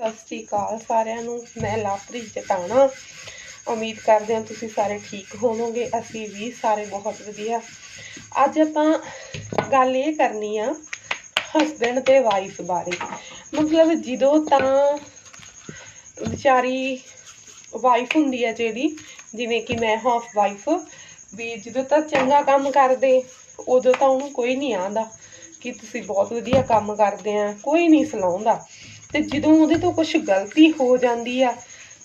ਸਤਿ ਸ਼੍ਰੀ ਅਕਾਲ ਸਾਰਿਆਂ ਨੂੰ, ਮੈਂ ਲਾਪਰੀ ਜਟਾਣਾ। ਉਮੀਦ ਕਰਦੇ ਹਾਂ ਤੁਸੀਂ ਸਾਰੇ ਠੀਕ ਹੋਵੋਗੇ, ਅਸੀਂ ਵੀ ਸਾਰੇ ਬਹੁਤ ਵਧੀਆ। ਅੱਜ ਆਪਾਂ ਗੱਲ ਇਹ ਕਰਨੀ ਆ ਹਸਬੈਂਡ ਤੇ ਵਾਈਫ ਬਾਰੇ। ਮਤਲਬ ਜਦੋਂ ਤਾਂ ਵਿਚਾਰੀ ਵਾਈਫ ਹੁੰਦੀ ਹੈ ਜਿਹੜੀ, ਜਿਵੇਂ ਕਿ ਮੈਂ ਹਾਫ ਵਾਈਫ ਵੀ ਜਦੋਂ ਤਾਂ ਚੰਗਾ ਕੰਮ ਕਰਦੇ, ਉਦੋਂ ਤਾਂ ਉਹਨੂੰ ਕੋਈ ਨਹੀਂ ਆਂਦਾ ਕਿ ਤੁਸੀਂ ਬਹੁਤ ਵਧੀਆ ਕੰਮ ਕਰਦੇ ਆ, ਕੋਈ ਨਹੀਂ ਸਲਾਉਂਦਾ। ਤੇ ਜਦੋਂ ਉਹਦੇ ਤੋਂ ਕੁਝ ਗਲਤੀ ਹੋ ਜਾਂਦੀ ਆ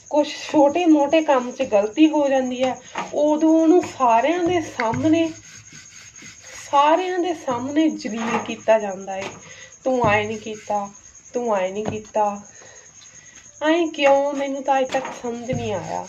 ਕੁਝ ਛੋਟੇ ਮੋਟੇ ਕੰਮ 'ਚ ਗਲਤੀ ਹੋ ਜਾਂਦੀ ਆ, ਉਦੋਂ ਉਹਨੂੰ ਸਾਰਿਆਂ ਦੇ ਸਾਹਮਣੇ, ਸਾਰਿਆਂ ਦੇ ਸਾਹਮਣੇ ਜਲੀਲ ਕੀਤਾ ਜਾਂਦਾ ਏ। ਤੂੰ ਆਏ ਨਹੀਂ ਕੀਤਾ, ਤੂੰ ਆਏ ਨਹੀਂ ਕੀਤਾ। ਐਂ ਕਿਉਂ? ਮੈਨੂੰ ਤਾਂ ਅਜੇ ਤੱਕ ਸਮਝ ਨਹੀਂ ਆਇਆ।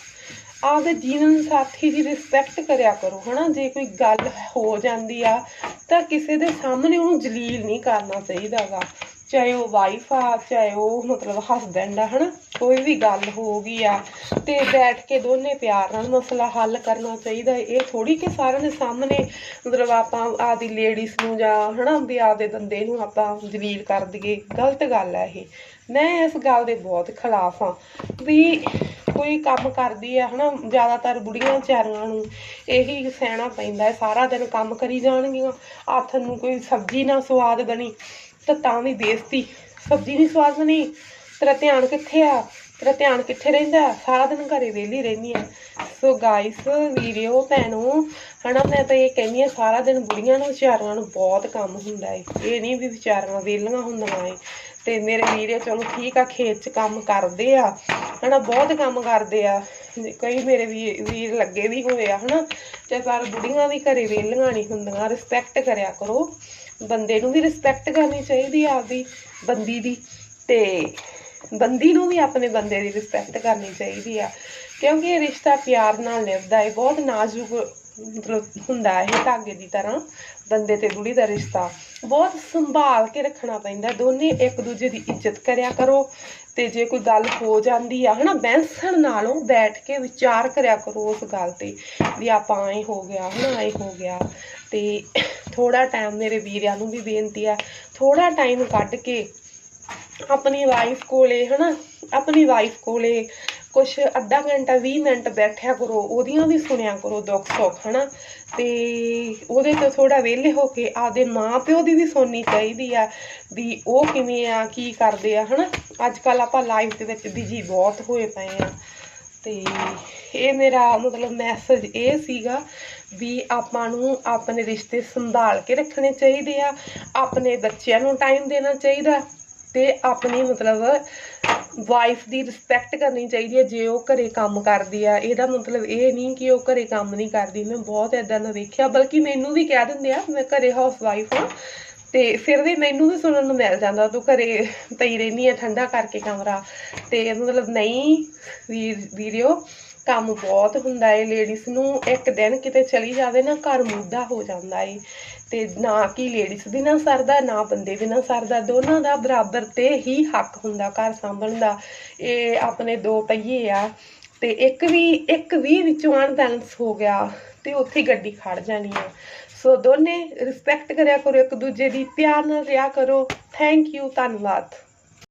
ਆਪਦੇ ਜੀਵਨ ਸਾਥੀ ਦੀ ਰਿਸਪੈਕਟ ਕਰਿਆ ਕਰੋ, ਹਨਾ? ਜੇ ਕੋਈ ਗੱਲ ਹੋ ਜਾਂਦੀ ਆ, ਤਾਂ ਕਿਸੇ ਦੇ ਸਾਹਮਣੇ ਉਹਨੂੰ ਜਲੀਲ ਨਹੀਂ ਕਰਨਾ ਚਾਹੀਦਾਗਾ ਚਾਹੇ ਉਹ ਵਾਈਫ ਆ, ਚਾਹੇ ਉਹ ਮਤਲਬ ਹਸਬੈਂਡ ਆ, ਹਨਾ? ਕੋਈ ਵੀ ਗੱਲ ਹੋ ਗਈ ਆ, ਤੇ ਬੈਠ ਕੇ ਦੋਨੇ ਪਿਆਰ ਨਾਲ ਮਸਲਾ ਹੱਲ ਕਰਨਾ ਚਾਹੀਦਾ ਇਹ ਥੋੜੀ ਕਿ ਸਾਰਿਆਂ ਦੇ ਸਾਹਮਣੇ ਮਤਲਬ ਆਪਾਂ ਆਦੀ ਲੇਡੀਜ਼ ਨੂੰ ਜਾਂ, ਹਨਾ, ਵੀ ਆਪਦੇ ਬੰਦੇ ਨੂੰ ਆਪਾਂ ਜਲੀਲ ਕਰ ਦਈਏ। ਗਲਤ ਗੱਲ ਹੈ ਇਹ। ਮੈਂ ਇਸ ਗੱਲ ਦੇ ਬਹੁਤ ਖਿਲਾਫ ਆ ਵੀ ਕੋਈ ਕੰਮ ਕਰਦੀ ਆ, ਹਨਾ, ਜ਼ਿਆਦਾਤਰ ਬੁੜੀਆਂ ਵਿਚਾਰੀਆਂ ਨੂੰ ਇਹੀ ਸਹਿਣਾ ਪੈਂਦਾ ਹੈ। ਸਾਰਾ ਦਿਨ ਕੰਮ ਕਰੀ ਜਾਣਗੀਆਂ ਹੱਥ ਨੂੰ ਕੋਈ ਸਬਜ਼ੀ ਨਾ ਸਵਾਦ ਬਣੀ। ਤਾਂ ਤਾਂ ਵੀ ਬੇਇੱਜ਼ਤੀ। ਸਬਜ਼ੀ ਨਹੀਂ ਸਵਾਦ ਬਣੀ। ਤੇਰਾ ਧਿਆਨ ਕਿੱਥੇ ਆ? ਤੇਰਾ ਧਿਆਨ ਕਿੱਥੇ ਰਹਿੰਦਾ? ਸਾਰਾ ਦਿਨ ਘਰੇ ਵਿਹਲੀ ਰਹਿੰਦੀ ਆ। ਸੋ ਗਾਇਸ ਵੀਡੀਓ ਭੈਣੋ, ਹਨਾ, ਮੈਂ ਤਾਂ ਇਹ ਕਹਿੰਦੀ ਆ, ਸਾਰਾ ਦਿਨ ਬੁੜੀਆਂ ਨੂੰ, ਵਿਚਾਰੀਆਂ ਨੂੰ ਬਹੁਤ ਕੰਮ ਹੁੰਦਾ ਏ। ਇਹ ਨਹੀਂ ਵੀ ਵਿਚਾਰੀਆਂ ਵਿਹਲੀਆਂ ਹੁੰਦੀਆਂ ਏ। ਤੇ ਮੇਰੇ ਵੀਰੇ ਚਲੋ ਠੀਕ ਆ, ਖੇਤ 'ਚ ਕੰਮ ਕਰਦੇ ਆ। ਹਨਾ, ਬਹੁਤ ਕੰਮ ਕਰਦੇ ਆ। ਕਈ ਮੇਰੇ ਵੀ ਵੀਰ ਲੱਗੇ ਵੀ ਹੋਏ ਆ, ਹਨਾ। ਤੇ ਪਰ ਬੁੜੀਆਂ ਵੀ ਘਰੇ ਵਿਹਲੀਆਂ ਨਹੀਂ ਹੁੰਦੀਆਂ। ਰਿਸਪੈਕਟ ਕਰਿਆ ਕਰੋ। ਬੰਦੇ ਨੂੰ ਵੀ ਰਿਸਪੈਕਟ ਕਰਨੀ ਚਾਹੀਦੀ ਆ ਆਪਦੀ ਬੰਦੀ ਦੀ ਤੇ ਬੰਦੀ ਨੂੰ ਵੀ ਆਪਣੇ ਬੰਦੇ ਦੀ ਰਿਸਪੈਕਟ ਕਰਨੀ ਚਾਹੀਦੀ ਆ। ਕਿਉਂਕਿ ਇਹ ਰਿਸ਼ਤਾ ਪਿਆਰ ਨਾਲ ਨਿਭਦਾ ਹੈ ਬਹੁਤ ਨਾਜ਼ੁਕ ਮਤਲਬ ਹੁੰਦਾ ਇਹ ਧਾਗੇ ਦੀ ਤਰ੍ਹਾਂ ਬੰਦੇ ਤੇ ਬੁੜੀ ਦਾ ਰਿਸ਼ਤਾ। ਬਹੁਤ ਸੰਭਾਲ ਕੇ ਰੱਖਣਾ ਪੈਂਦਾ, ਦੋਨੇ ਇੱਕ ਦੂਜੇ ਦੀ ਇੱਜ਼ਤ ਕਰਿਆ ਕਰੋ। ਤੇ ਜੇ ਕੋਈ ਗੱਲ ਹੋ ਜਾਂਦੀ ਆ, ਹਨਾ ਬੈਂਸਣ ਨਾਲੋਂ ਬੈਠ ਕੇ ਵਿਚਾਰ ਕਰਿਆ ਕਰੋ ਉਸ ਗੱਲ ਤੇ, ਵੀ ਆਪਾਂ ਐ ਹੋ ਗਿਆ, ਹਨਾ, ਐ ਹੋ ਗਿਆ। ਤੇ ਥੋੜਾ ਟਾਈਮ ਮੇਰੇ ਵੀਰਿਆਂ ਨੂੰ ਵੀ ਬੇਨਤੀ ਆ ਥੋੜਾ ਟਾਈਮ ਕੱਢ ਕੇ ਆਪਣੀ ਵਾਈਫ ਕੋਲੇ, ਹਨਾ, ਆਪਣੀ ਵਾਈਫ ਕੋਲੇ ਕੁਛ ਅੱਧਾ ਘੰਟਾ 20 ਮਿੰਟ ਬੈਠਿਆ ਕਰੋ, ਉਹਦੀਆਂ ਵੀ ਸੁਣਿਆ ਕਰੋ ਦੁੱਖ ਸੁੱਖ, ਹਨਾ? ਤੇ ਉਹਦੇ ਤੋਂ ਥੋੜਾ ਵਿਹਲੇ ਹੋ ਕੇ ਆਪਦੇ ਮਾਂ ਪਿਓ ਦੀ ਵੀ ਸੁਣਨੀ ਚਾਹੀਦੀ ਆ ਵੀ ਉਹ ਕਿਵੇਂ ਆ, ਕੀ ਕਰਦੇ ਆ, ਹਨਾ? ਅੱਜ ਕੱਲ ਆਪਾਂ ਲਾਈਫ ਦੇ ਵਿੱਚ ਬਿਜ਼ੀ ਬਹੁਤ ਹੋਏ ਪਏ ਆ। ਤੇ ਇਹ ਮੇਰਾ ਮਤਲਬ ਮੈਸੇਜ ਇਹ ਸੀਗਾ ਵੀ ਆਪਾਂ ਨੂੰ ਆਪਣੇ ਰਿਸ਼ਤੇ ਸੰਭਾਲ ਕੇ ਰੱਖਣੇ ਚਾਹੀਦੇ ਆ, ਆਪਣੇ ਬੱਚਿਆਂ ਨੂੰ ਟਾਈਮ ਦੇਣਾ ਚਾਹੀਦਾ ਤੇ ਆਪਣੀ ਮਤਲਬ ਵਾਈਫ ਦੀ ਰਿਸਪੈਕਟ ਕਰਨੀ ਚਾਹੀਦੀ ਹੈ, ਜੇ ਉਹ ਘਰੇ ਕੰਮ ਕਰਦੀ ਆ। ਇਹਦਾ ਮਤਲਬ ਇਹ ਨਹੀਂ ਕਿ ਉਹ ਘਰੇ ਕੰਮ ਨਹੀਂ ਕਰਦੀ। ਮੈਂ ਬਹੁਤ ਇਦਾਂ ਦਾ ਵੇਖਿਆ। ਬਲਕਿ ਮੈਨੂੰ ਵੀ ਕਹਿ ਦਿੰਦੇ ਆ, ਮੈਂ ਘਰੇ ਹਾਊਸ ਵਾਈਫ ਹਾਂ। ਤੇ ਫਿਰ ਵੀ ਮੈਨੂੰ ਵੀ ਸੁਣਨ ਨੂੰ ਮਿਲ ਜਾਂਦਾ, ਤੂੰ ਘਰੇ ਪਈ ਰਹਿਨੀ ਆ ਠੰਡਾ ਕਰਕੇ ਕਮਰਾ। ਤੇ ਮਤਲਬ ਨਹੀਂ ਵੀਰ ਵੀਰਿਓ ਕੰਮ ਬਹੁਤ ਹੁੰਦਾ ਏ ਲੇਡੀਜ਼ ਨੂੰ ਇੱਕ ਦਿਨ ਕਿਤੇ ਚਲੀ ਜਾਵੇ ਨਾ, ਘਰ ਮੁੱਦਾ ਹੋ ਜਾਂਦਾ ਏ। ਤੇ ਨਾ ਕਿ ਲੇਡੀਜ਼ ਦੀ ਨਾ ਸਰਦਾ, ਨਾ ਬੰਦੇ ਦੀ ਨਾ ਸਰਦਾ, ਦੋਨਾਂ ਦਾ ਬਰਾਬਰ ਤੇ ਹੀ ਹੱਕ ਹੁੰਦਾ ਘਰ ਸੰਭਣ ਦਾ। ਇਹ ਆਪਣੇ ਦੋ ਪਹੀਏ ਆ, ਤੇ ਇੱਕ ਵੀ ਇੱਕ ਵੀ ਵਿੱਚੋਂ ਅਨਬੈਲੈਂਸ ਹੋ ਗਿਆ, ਤੇ ਉੱਥੇ ਗੱਡੀ ਖੜ ਜਾਣੀ ਆ। ਸੋ ਦੋਨੇ ਰਿਸਪੈਕਟ ਕਰਿਆ ਕਰੋ, ਇੱਕ ਦੂਜੇ ਦੀ ਪਿਆਰ ਨਾਲ ਰਿਹਾ ਕਰੋ। ਥੈਂਕ ਯੂ ਧੰਨਵਾਦ।